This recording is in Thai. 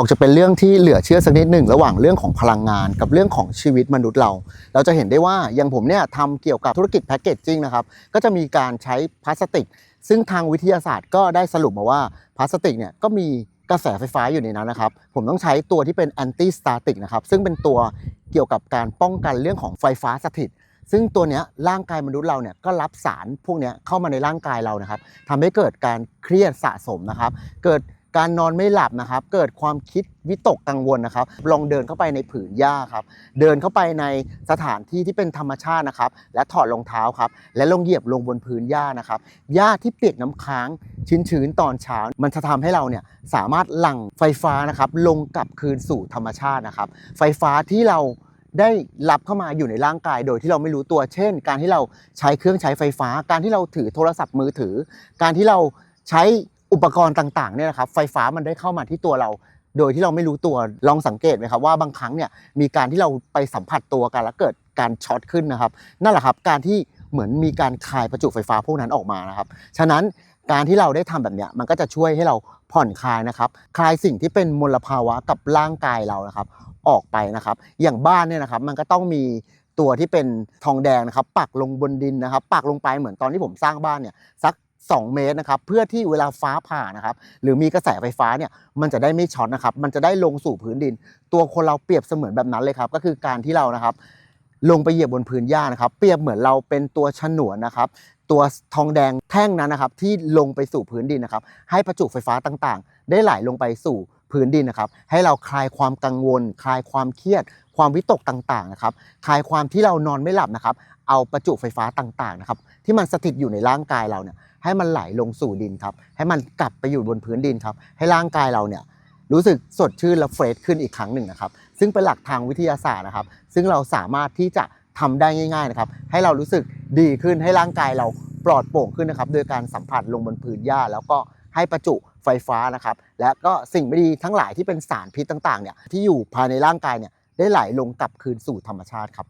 อกจะเป็นเรื่องที่เหลือเชื่อสักนิดหนึ่งระหว่างเรื่องของพลังงานกับเรื่องของชีวิตมนุษย์เรา เราจะเห็นได้ว่าอย่างผมเนี่ยทำเกี่ยวกับธุรกิจแพคเกจจิ้งนะครับก็จะมีการใช้พลาสติก ซึ่งทางวิทยาศาสตร์ก็ได้สรุปมาว่าพลาสติกเนี่ยก็มีกระแสไฟฟ้าอยู่ในนั้นนะครับ ผมต้องใช้ตัวที่เป็นแอนตี้สตาติกนะครับ ซึ่งเป็นตัวเกี่ยวกับการป้องกันเรื่องของไฟฟ้าสถิต ซึ่งตัวนี้ร่างกายมนุษย์เราเนี่ยก็รับสารพวกนี้เข้ามาในร่างกายเรานะครับทำให้เกิดการเครียดสะสมนะครับ เกิด การนอนไม่หลับนะครับ เกิดความคิดวิตกกังวลนะครับ ลองเดินเข้าไปในผืนหญ้าครับ เดินเข้าไปในสถานที่ที่เป็นธรรมชาตินะครับ และถอดรองเท้าครับ และลงเหยียบลงบนพื้นหญ้านะครับ หญ้าที่เปียกน้ำค้างชื้นๆตอนเช้า มันจะทำให้เราเนี่ยสามารถหลั่งไฟฟ้านะครับ ลงกลับคืนสู่ธรรมชาตินะครับ ไฟฟ้าที่เราได้รับเข้ามาอยู่ในร่างกายโดยที่เราไม่รู้ตัว เช่น การที่เราใช้เครื่องใช้ไฟฟ้า การที่เราถือโทรศัพท์มือถือ การที่เราใช้ อุปกรณ์ต่างๆเนี่ยนะครับไฟฟ้ามันได้เข้ามาที่ตัวเรา โดยที่เราไม่รู้ตัวลองสังเกตไหมครับว่าบางครั้งเนี่ยมีการที่เราไปสัมผัสตัวกันแล้วเกิดการช็อตขึ้นนะครับ นั่นแหละครับการที่เหมือนมีการคายประจุไฟฟ้าพวกนั้นออกมานะครับฉะนั้นการที่เราได้ทำแบบเนี้ยมันก็จะช่วยให้เราผ่อนคลายนะครับคลายสิ่งที่เป็นมลภาวะกับร่างกายเรานะครับ ออกไปนะครับ อย่างบ้านเนี่ยนะครับมันก็ต้องมีตัวที่เป็นทองแดงนะครับ ปักลงบนดินนะครับ ปักลงไปเหมือนตอนที่ผมสร้างบ้านเนี่ยสัก 2 เมตรนะครับเพื่อที่เวลาฟ้าผ่านะครับหรือมีกระแสไฟฟ้าเนี่ยมันจะได้ไม่ช็อตนะครับมันจะได้ลงสู่พื้นดิน ตัวคนเราเปรียบเสมือนแบบนั้นเลยครับก็คือการที่เรานะครับลงไปเหยียบบนพื้นหญ้านะครับ เปรียบเหมือนเราเป็นตัวฉนวนนะครับ ตัวทองแดงแท่งนั้นนะครับที่ลงไปสู่พื้นดินนะครับ ให้ประจุไฟฟ้าต่างๆ ได้ไหลลงไปสู่ พื้นดินนะครับ ให้เราคลายความกังวล คลายความเครียด ความวิตกต่างๆนะครับ คลายความที่เรานอนไม่หลับนะครับ เอาประจุไฟฟ้าต่างๆนะครับ ที่มันสถิตอยู่ในร่างกายเราเนี่ย ให้มันไหลลงสู่ดินครับ ให้มันกลับไปอยู่บนพื้นดินครับ ให้ร่างกายเราเนี่ยรู้สึกสดชื่นและเฟรชขึ้นอีกครั้งหนึ่งนะครับ ซึ่งเป็นหลักทางวิทยาศาสตร์นะครับ ซึ่งเราสามารถที่จะทำได้ง่าย ๆนะครับ ให้เรารู้สึกดีขึ้นให้ร่างกายเราปลอดโปร่งขึ้นนะครับ โดยการสัมผัสลงบนพื้นหญ้าแล้วก็ ให้ประจุไฟฟ้านะครับ และก็สิ่งไม่ดีทั้งหลายที่เป็นสารพิษต่างๆเนี่ยที่อยู่ภายในร่างกายเนี่ยได้ไหลลงกลับคืนสู่ธรรมชาติครับ